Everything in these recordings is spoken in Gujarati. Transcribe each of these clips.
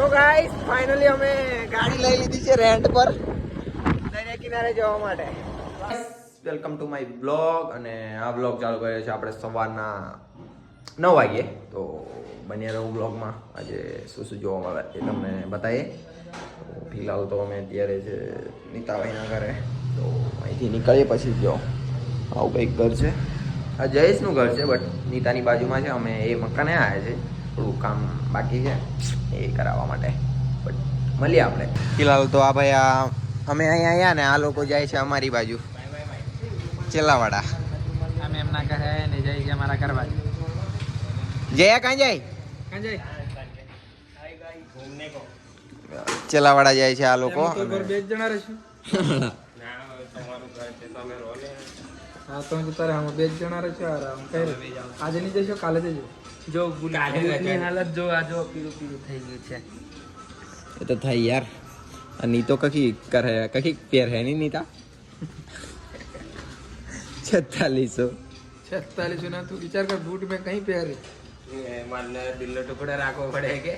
તો ગાઈસ ફાઇનલી અમે ગાડી લઈ લીધી છે રેન્ટ પર. દરિયા કિનારે જવા માટે. વેલકમ ટુ માય બ્લોગ અને આ બ્લોગ ચાલુ કર્યો છે આપણે સવારના નવ વાગ્યે. તો બન્યા રહું બ્લોગમાં આજે શું શું જોવા મળે એ તમને બતાવીએ. ફિલહાલ તો અમે અત્યારે છે નીતાભાઈના ઘરે. તો અહીંથી નીકળીએ પછી જો આવું કંઈક ઘર છે. આ જયેશનું ઘર છે બટ નીતાની બાજુમાં છે. અમે એ મકાને આવ્યા છે. થોડું કામ બાકી છે એ કરાવવા માટે. બટ મળીએ આપણે. ફિલહાલ તો આ ભાઈ આ અમે અહીંયા આવ્યા ને આ લોકો જાય છે અમારી બાજુ. ચેલાવાડા. અમે એમના ઘરે ને જાય છે અમારા ઘર બાજુ. જયા કાં જાય? કાંઈ જાય? ચેલાવાડા જાય છે આ લોકો. બે જણા રહીશું. હા તો તારે બે જણા રહીશું. આજે નહીં જશો કાલે જજો. જો ગુલાબની હાલત જો આ જો પીળું પીળું થઈ ગયું છે. એ તો થાય યાર. અને તો કખી કરે કખી પહેરે નહીં ની નીતા? છત્તાલીસો છત્તાલીસો ના તું વિચાર કર બૂટ મેં કઈ પહેરી મને દિલ્લો ટુકડે રાખવો પડે કે?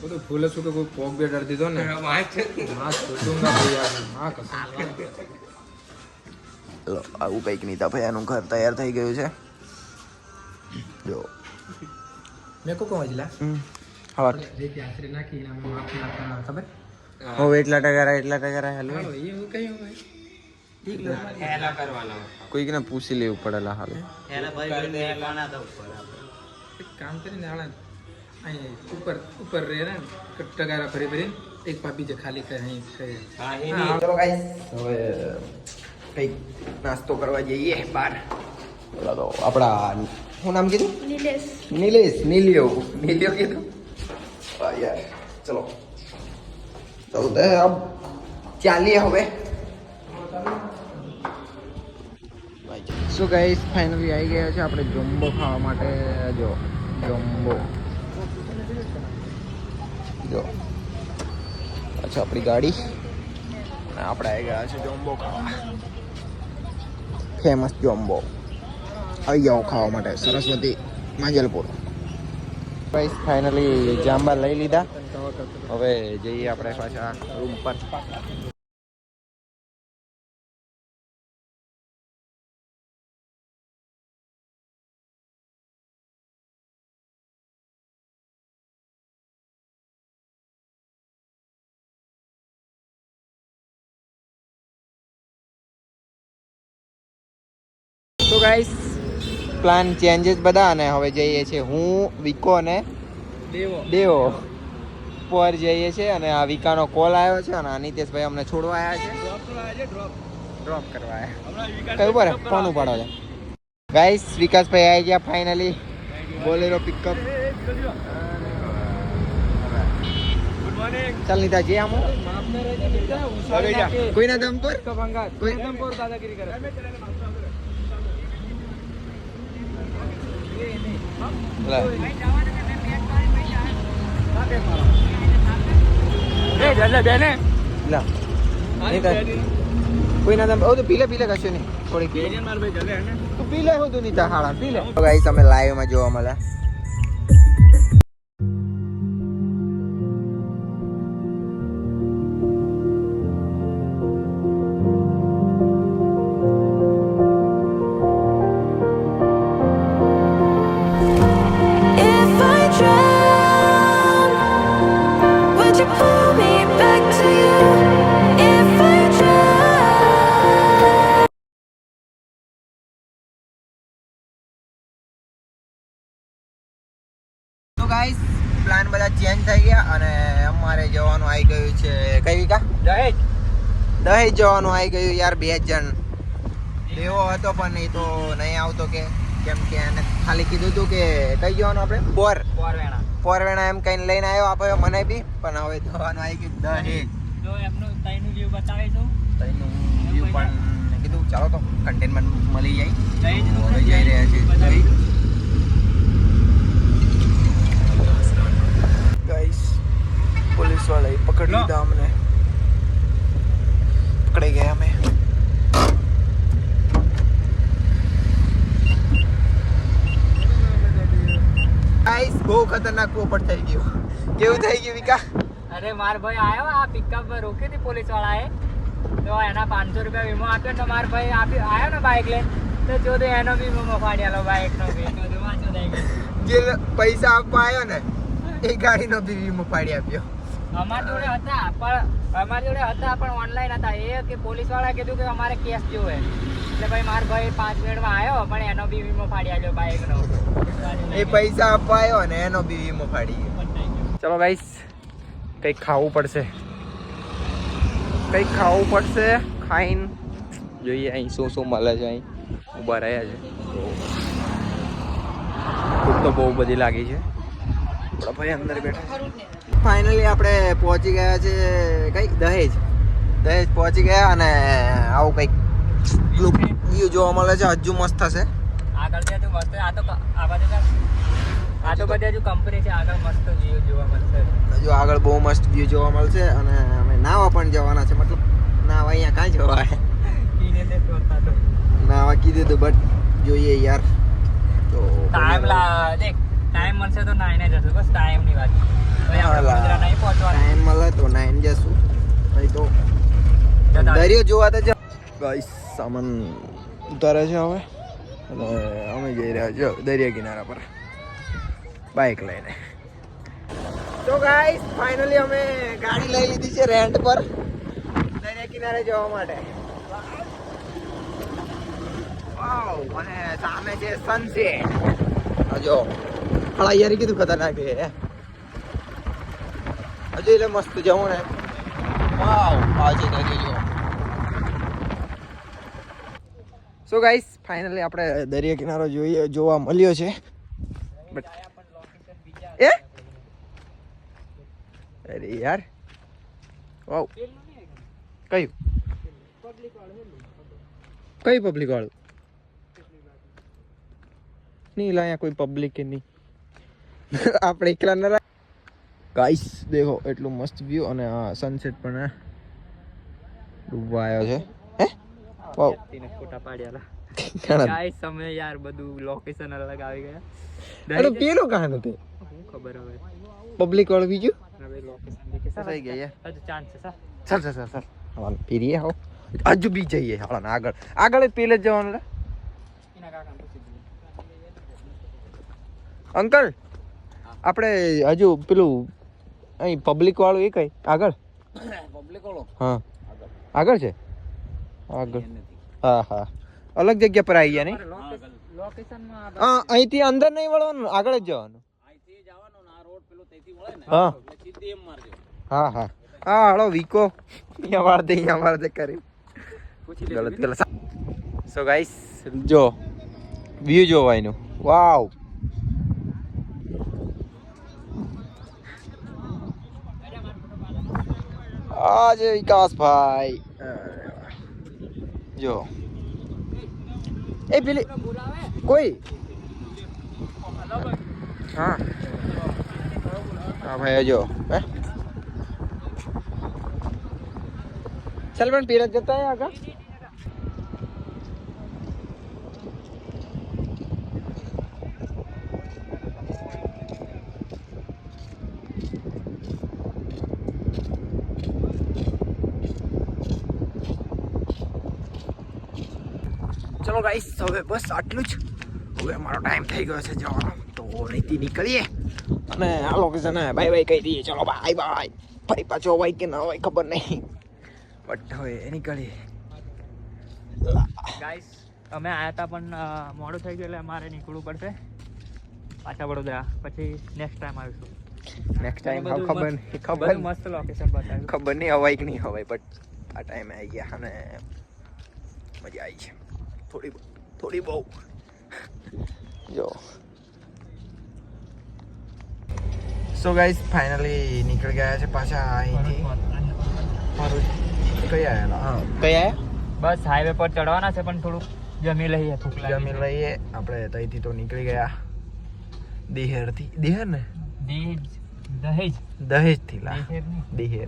બધું તો ફૂલે છું કે કોઈ પોગ બે ડર દીધો ને? આવું કંઈક નીતા ભાઈ આનું ઘર તૈયાર થઈ ગયું છે. જો. મેં કો કહું જલા હા જે આશરે નાખી એના એટલા ટકા એટલા ટકા રહ્યા હેલો. એવું પૂછી લેવું પડેલા હાલ. એક કામ કરીને હાલ અહીં ઉપર ઉપર રહે ને ટગારા ભરી ભરી એક પાપી જે ખાલી કરે અહીં ચલો હવે કંઈક નાસ્તો કરવા જઈએ બહાર. તો આપણા શું નામ કીધું નિલેશ નિલેશ નીલિયો નીલિયો કીધું યાર ચલો ચલતે અબ ચાલીએ હવે શું ગાઈસ ફાઇનલી આવી ગયા છે આપણે જમ્બો ખાવા માટે જો જમ્બો જો અચ્છા આપણી ગાડી અને આપણે આવી ગયા છે જોમ્બો ખાવા ફેમસ જોમ્બો આવી જાઓ ખાવા માટે સરસ્વતી માંજલપુર ગાઈસ ફાઇનલી જાંબા લઈ લીધા હવે જઈએ આપણે પાછા રૂમ પર. તો ગાઈસ પ્લાન ચેન્જીસ બધા અને હવે જઈએ છીએ હું વિકો અને દેવો. દેવો. પર જઈએ છીએ અને આ વિકાનો કોલ આવ્યો છે અને આ નીતેશભાઈ અમને છોડવા આવ્યા છે. ડ્રોપ કરવા આવ્યા કયું પર? ફોન ઉપાડો છે? ગાઈસ વિકાસભાઈ આવી ગયા ફાઇનલી બોલેરો પિકઅપ ચાલ નીતા જે આમ કોઈના દમ પર? કભંગા કોઈ- કોઈ પર દાદાગીરી કરે લે. એ જલ્લે બેને લે. નીતા કોઈના દમ ઓ તો પીલે પીલે કશું નહીં. થોડીક પીલે. હે તું નીતા હાડા પી લે ગાઈસ અમે લાઈવમાં જોવા મળ્યા. ચેન્જ થઈ ગયા અને અમારે જવાનું આવી ગયું છે કઈ વિકા દહેજ. દહેજ જવાનું આવી ગયું યાર બે જણ. દેવો હતો પણ એ તો નહીં આવતો કે કેમ કે એને ખાલી કીધું હતું કે કઈ જવાનું આપણે? પોર. પોરવેણા. પોરવેણા એમ કઈ લઈને આવ્યો આપ્યો મને બી પણ હવે જવાનું આવી ગયું દહેજ. જો એમનું તઈનું વ્યૂ બતાવે તો તઈનું વ્યૂ પણ કીધું ચાલો તો કન્ટેનમેન્ટ મળી જાય. જઈ રહ્યા છીએ ગાઈસ પોલીસ વાળાએ પકડી લીધા અમને પકડાઈ ગયા અમે. ગાઈસ બહુ ખતરનાક પોપટ થઈ ગયું. કેવું થઈ ગયું વિકા? અરે માર ભાઈ આવ્યો આ પિકઅપ પર રોકી હતી પોલીસ વાળાએ. તો એના પાંચસો રૂપિયા વીમો આપ્યો તો માર ભાઈ આપી આવ્યો ને બાઇક લઈને? તો જો એનો બી વીમો ફાડી આલો બાઇક નો. બી થઈ પૈસા આપવા આવ્યો ને એ ગાડીનો બી વીમો પાડી આપ્યો. અમાર જોડે હતા પણ અમાર જોડે હતા પણ ઓનલાઈન હતા. એ કે પોલીસવાળા કીધું કે અમારે કેસ જોવે. એટલે ભાઈ માર ભાઈ પાંચ મિનિટમાં આવ્યો પણ એનો બી વીમો ફાડી આવ્યો બાઈકનો. એ પૈસા આપવા આવ્યો ને એનો બી વીમો ફાડી ગયો. ચલો ગાઈસ કંઈક ખાવું પડશે. કંઈક ખાવું પડશે ખાઈને જોઈએ અહીં શું શું મળે છે અહીં. ઊભા રહ્યા છે. ભૂખ તો બહુ બધી લાગી છે. આપણા ભાઈ અંદર બેઠા ફાઇનલી આપણે પહોંચી ગયા છે કઈ દહેજ. દહેજ પહોંચી ગયા અને આવું કંઈક વ્યૂ જોવા મળે છે. હજુ મસ્ત થશે. આગળ ત્યાં તો મસ્ત આ તો આ બાજુ આ તો બધી હજુ કંપની છે. આગળ મસ્ત વ્યૂ જોવા મળશે. હજુ આગળ બહુ મસ્ત વ્યૂ જોવા મળશે અને અમે નાવા પણ જવાના છે. મતલબ નાવા અહીંયા કાંઈ જવાય. નાવા કીધું હતું બટ જોઈએ યાર. તો ટાઈમ લા દેખ ટાઈમ મળશે તો નાઈને જશું. બસ ટાઈમની વાત. ટાઈમ મળે તો નાઈન જશું. ભાઈ તો દરિયો જોવા તો જ. ગાઈસ સામાન ઉતારે છે હવે. અને અમે જઈ રહ્યા છો દરિયા કિનારા પર. બાઇક લઈને. તો ગાઈસ ફાઇનલી અમે ગાડી લઈ લીધી છે રેન્ટ પર. દરિયા કિનારે જવા માટે. વાવ અને સામે છે સનસેટ જો. હળા યાર કીધું ખતરનાક છે હજુ એટલે મસ્ત જવું ને. વાવ, આજે દરિયો સો ગાઈસ ફાઇનલી આપણે દરિયા કિનારો જોઈએ, જોવા મળ્યો છે. બટ એ અરે યાર. વાવ કયું? કઈ પબ્લિક વાળું? નહીં લા અહીંયા કોઈ પબ્લિક કે નહીં. આપણે એકલા ન ગાઈસ દેખો એટલું મસ્ત વ્યૂ અને આ સનસેટ પણ ડૂબવા આવ્યો છે. હે? વાવ ફોટા પાડ્યા ગાઈસ તમે યાર બધું લોકેશન અલગ આવી ગયા. અરે પેલું કહાનું તે? ખબર હવે. પબ્લિક વાળું બીજું? હવે લોકેશન દેખે થઈ ગયા યાર. હજુ ચાન્સ છે સર. ચાલ ચાલ ચાલ ચાલ હાલ પીરીએ હો. હજુ બી જઈએ. હાલ આગળ. આગળ પેલે જ જવાનું લે. અંકલ! આપણે હજુ પેલું અહીં પબ્લિક વાળું એ કઈ? આગળ? પબ્લિક વાળું? હા. આગળ. છે? આગળ. હા હા. અલગ જગ્યા પર આવી ગયા નહીં લોકેશનમાં હા અહીંથી અંદર નહીં વળવાનું આગળ જ જવાનું. હા. હા હા. હા હળો વીકો અહીંયા વાર દે અહીંયા વાળ દે કરી. ગલત ગલત. સો ગાઈસ જો વ્યૂ જોવા એનું વાવ આ છે વિકાસભાઈ જો એ પેલી કોઈ હા હા ભાઈ જો હે ચાલ પણ પેલા જતા હે આગળ ચલો ગાઈસ હવે બસ આટલું જ. હવે અમારો ટાઈમ થઈ ગયો છે જવાનો. તો અહીંથી નીકળીએ અને આ લોકેશન બાય બાય કહી દઈએ. ચલો બાય બાય ફરી પાછો હોય કે ન હોય ખબર નહીં. બટ હવે નીકળીએ. ગાઈસ અમે આયા હતા પણ મોડું થઈ ગયું એટલે અમારે નીકળવું પડશે. પાછા વડોદરા. પછી નેક્સ્ટ ટાઈમ આવીશું. નેક્સ્ટ ટાઈમ હા ખબર નહીં ખબર મસ્ત લોકેશન બતાવ્યું. ખબર નહીં હવાય કે નહીં હવાય બટ આ ટાઈમે આવી ગયા અને મજા આવી છે. થોડી થોડી બહુ. જો. સો ગાઈસ ફાઇનલી નીકળી ગયા છે પાછા અહીંથી. કઈ આયેલા હા. કઈ આવ્યા બસ હાઈવે પર ચડવાના છે પણ થોડુંક જમી લઈએ જમી લઈએ. આપણે ત્યાંથી તો નીકળી ગયા દિહેરથી. દિહેર ને? દહેજ. દહેજ. દહેજથી લા. નહીં.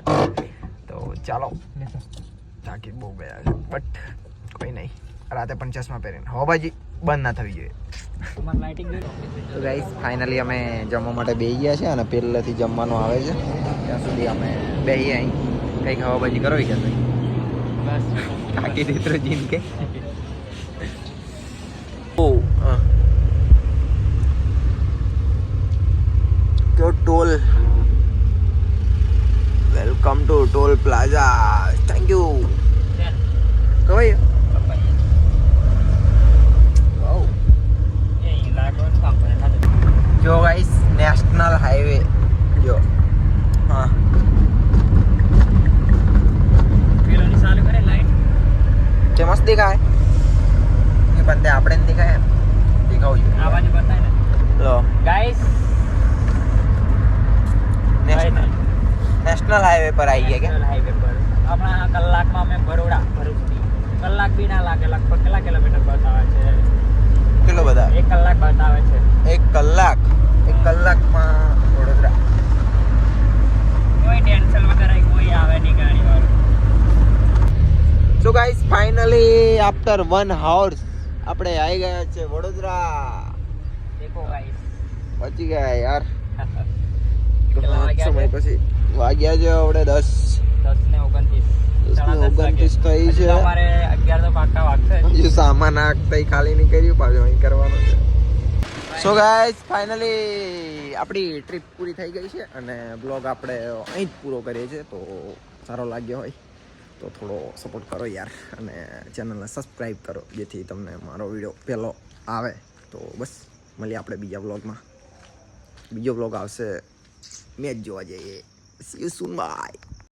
તો ચાલો. લેશો. બહુ ગયા છે. બટ કોઈ નહીં. રાતે પણ ચશ્મા પહેરીને. હો બાજી બંધ ના થવી જોઈએ. તમારે તો ગાઈસ ફાઇનલી અમે જમવા માટે બેસી ગયા છે અને પહેલેથી જમવાનું આવે છે. ત્યાં સુધી અમે બેસીએ અહીં. કંઈક હવાબાજી કરો કે નહીં બસ. કાકી દીકરો જીન કે ઓ કયો toll? Welcome to toll plaza thank you કવાય વાવ જો ગાઈસ નેશનલ હાઈવે જો હા તે મસ્ત દેખાય એ પણ તે આપણે ને દેખાય એમ દેખાવું જોઈએ લો નેશનલ નેશનલ હાઈવે પર આવી ગયા કે આપણા કલાકમાં અમે બરોડા ભરૂચથી. કલાક બી ના લાગે લગભગ કેટલા કિલોમીટર બતાવે છે? કેટલો બધા? એક કલાક બતાવે છે. એક કલાક? એક કલાકમાં વડોદરા. કોઈ ટેન્શન વગર કોઈ આવે નહીં ગાડી વાળું so guys finally after one hours આપણે આવી ગયા છે વડોદરા. દેખો ગાઈસ પહોંચી ગયા યાર. કેટલા સમય પછી વાગ્યા છે આપણે દસ. દસ ને ઓગણત્રીસ. ઓગણત્રીસ થઈ છે. અમારે અગિયાર તો પાક્કા વાગશે. સામાન આખતા ખાલી નહીં કર્યું પાછું અહીં કરવાનું છે. સો ગાઈસ ફાઇનલી આપણી ટ્રીપ પૂરી થઈ ગઈ છે અને બ્લોગ આપણે અહીં જ પૂરો કરીએ છીએ તો સારો લાગ્યો હોય તો થોડો સપોર્ટ કરો યાર અને ચેનલને સબસ્ક્રાઈબ કરો જેથી તમને મારો વીડિયો પહેલો આવે. તો બસ મળીએ આપણે બીજા બ્લોગમાં બીજો બ્લોગ આવશે મેચ જોવા જઈએ. C you soon by